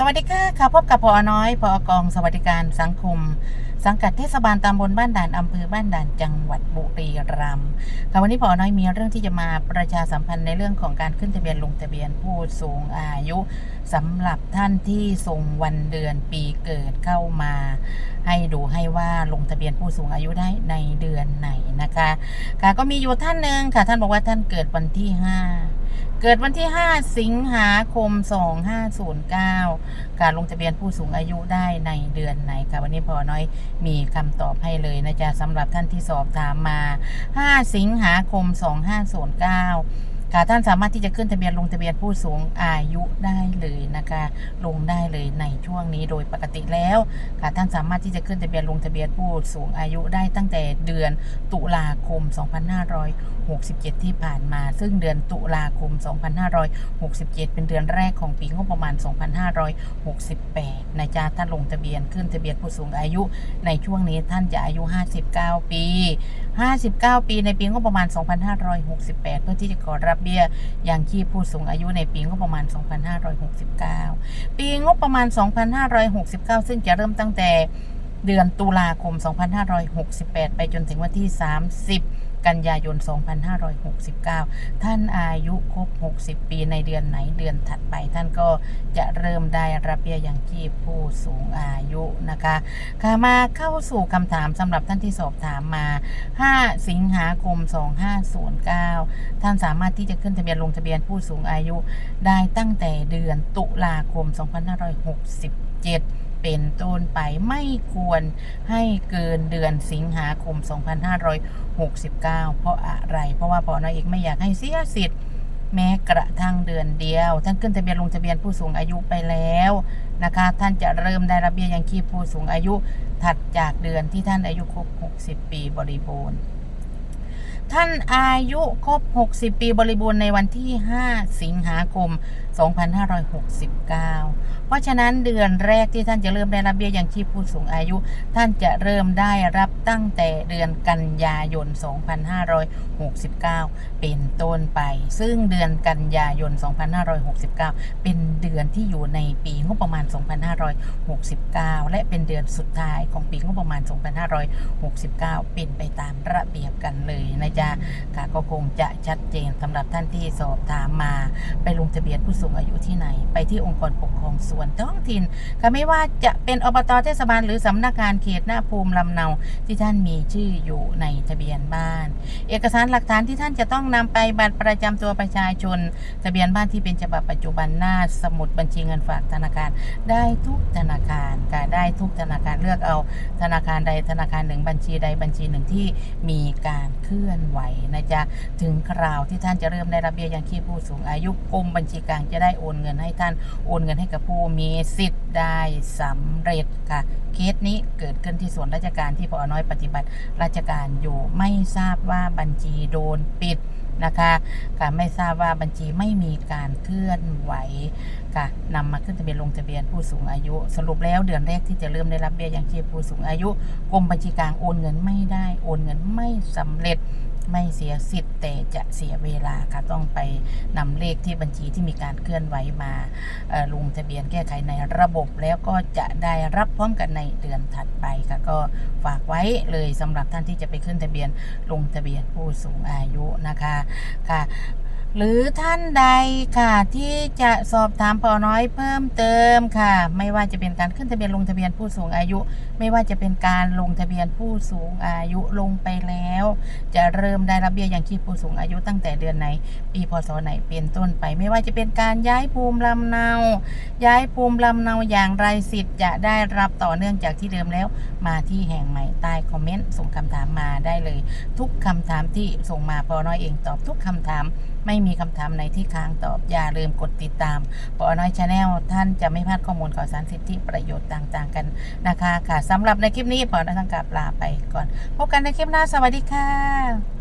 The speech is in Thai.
สวัสดีค่ะค่ะพบกับพอน้อยพอกองสวัสดิการสังคม สังกัดเทศบาลตำบลบ้านด่านอำเภอบ้านด่านจังหวัดบุรีรัมย์ค่ะวันนี้พอน้อยมีเรื่องที่จะมาประชาสัมพันธ์ในเรื่องของการขึ้นทะเบียนลงทะเบียนผู้สูงอายุสำหรับท่านที่ส่งวันเดือนปีเกิดเข้ามา ให้ดูให้ว่าลงทะเบียนผู้สูงอายุได้ในเดือนไหนนะคะ ค่ะก็มีอยู่ท่านหนึ่งค่ะท่านบอกว่าท่านเกิดวันที่5 เกิดวันที่ 5 สิงหาคม 2509 การลงทะเบียนผู้สูงอายุได้ในเดือนไหนคะวันนี้พอน้อยมีคำตอบให้เลยนะจ๊ะสำหรับท่านที่สอบถามมา 5 สิงหาคม 2509 ค่ะท่านสามารถที่จะขึ้นทะเบียนลงทะเบียนผู้สูงอายุได้เลยนะคะ ลงได้เลยในช่วงนี้โดยปกติแล้วค่ะท่านสามารถที่จะขึ้นทะเบียนลงทะเบียนผู้สูงอายุได้ตั้งแต่เดือนตุลาคม 2567 ที่ผ่านมา ซึ่งเดือนตุลาคม 2567 เป็นเดือนแรกของปีงบประมาณ 2568นะจ๊ะท่านลงทะเบียนขึ้นทะเบียนผู้สูงอายุในช่วงนี้ท่านจะอายุ 59 ปี 59 ปีในปีงบประมาณ 2568 เพื่อที่จะขอรับเบี้ยยังชีพผู้สูงอายุในปีงบประมาณ 2569 ปีงบประมาณ 2569 ซึ่งจะเริ่มตั้งแต่เดือนตุลาคม 2568 ไปจนถึงวันที่ 30 กันยายน 2569 ท่านอายุครบ 60 ปีในเดือนไหนเดือนถัดไป ท่านก็จะเริ่มได้รับเบี้ยยังชีพผู้สูงอายุนะคะค่ะมาเข้าสู่คำถามสำหรับท่านที่สอบถามมา 5 สิงหาคม 2509 ท่านสามารถที่จะขึ้นทะเบียนลงทะเบียนผู้สูงอายุได้ตั้งแต่เดือนตุลาคม 2567 เป็นต้นไปไม่ควรให้เกินเดือนสิงหาคม 2569 เพราะอะไร เพราะว่าปอน้อเอกไม่อยากให้เสียสิทธิ์แม้กระทั่งเดือนเดียว ท่านขึ้นทะเบียนลงทะเบียนผู้สูงอายุไปแล้วนะคะ ท่านจะเริ่มได้รับเบี้ยยังชีพผู้สูงอายุถัดจากเดือนที่ท่านอายุครบ 60 ปีบริบูรณ์ ท่านอายุครบ 60 ปีบริบูรณ์ในวันที่ 5 สิงหาคม 2569 เพราะฉะนั้นเดือนแรกที่ท่านจะเริ่มได้รับเบี้ยยังชีพผู้สูงอายุ ท่านจะเริ่มได้รับตั้งแต่เดือนกันยายน 2569 เป็นต้นไป ซึ่งเดือนกันยายน 2569 เป็นเดือนที่อยู่ในปีงบประมาณ 2569 และเป็นเดือนสุดท้ายของปีงบประมาณ 2569 เป็นไปตามระเบียบกันเลยนะจ๊ะค่ะก็คงจะชัดเจนสำหรับท่านที่สอบถามมา ไปลงทะเบียนผู้สูงอายุที่ไหน ไปที่องค์กรปกครองส่วนท้องถิ่นก็ไม่ว่าจะเป็นอบตเทศบาลหรือสำนักงานเขตหน้าภูมิลำเนาที่ท่านมีชื่ออยู่ในทะเบียนบ้าน เอกสารหลักฐานที่ท่านจะต้องนำไปบัตรประจำตัวประชาชน ทะเบียนบ้านที่เป็นฉบับปัจจุบันหน้าสมุดบัญชีเงินฝากธนาคาร ได้ทุกธนาคารก็ได้ทุกธนาคารเลือกเอาธนาคารใดธนาคารหนึ่งบัญชีใดบัญชีหนึ่งที่มีการเคลื่อนไหวนะจ๊ะถึงคราวที่ท่านจะเริ่มได้รับเบี้ยยังชีพผู้สูงอายุกรมบัญชีกลางจะได้โอนเงินให้ท่านโอนเงินให้กับผู้มีสิทธิ์ได้สำเร็จค่ะเคสนี้เกิดขึ้นที่ส่วนราชการที่พอน้อยปฏิบัติราชการอยู่ไม่ทราบว่าบัญชีโดนปิดนะคะค่ะไม่ทราบว่าบัญชีไม่มีการเคลื่อนไหวค่ะนำมาขึ้นทะเบียนลงทะเบียนผู้สูงอายุ สรุปแล้วเดือนแรกที่จะเริ่มได้รับเบี้ยยังชีพผู้สูงอายุกรมบัญชีกลางโอนเงินไม่ได้โอนเงินไม่สำเร็จ ไม่เสียสิทธิ์แต่จะเสียเวลาค่ะต้องไปนำเลขที่บัญชีที่มีการเคลื่อนไหวมาลงทะเบียนแก้ไขในระบบ แล้วก็จะได้รับพร้อมกันในเดือนถัดไปค่ะก็ฝากไว้เลยสำหรับท่านที่จะไปขึ้นทะเบียนลงทะเบียนผู้สูงอายุนะคะค่ะ หรือท่านใดค่ะที่จะสอบถามปอน้อยเพิ่มเติมค่ะ ไม่ว่าจะเป็นการขึ้นทะเบียนลงทะเบียนผู้สูงอายุ ไม่ว่าจะเป็นการลงทะเบียนผู้สูงอายุลงไปแล้ว จะเริ่มได้รับเบี้ยยังชีพผู้สูงอายุตั้งแต่เดือนไหน ปีพศไหนเป็นต้นไป ไม่ว่าจะเป็นการย้ายภูมิลำเนา ย้ายภูมิลำเนาอย่างไรสิทธิ์จะได้รับต่อเนื่องจากที่เดิมแล้ว มาที่แห่งใหม่ใต้คอมเมนต์ส่งคำถามมาได้เลย ทุกคำถามที่ส่งมาพอน้อยเองตอบทุกคำถาม ไม่มีคำถามไหนที่ค้างตอบ อย่าลืมกดติดตามปอน้อยชาแนลท่านจะไม่พลาดข้อมูลข่าวสารสิทธิประโยชน์ต่างๆกันนะคะค่ะสำหรับในคลิปนี้ปอน้อยต้องกลับลาไปก่อน พบกันในคลิปหน้าสวัสดีค่ะ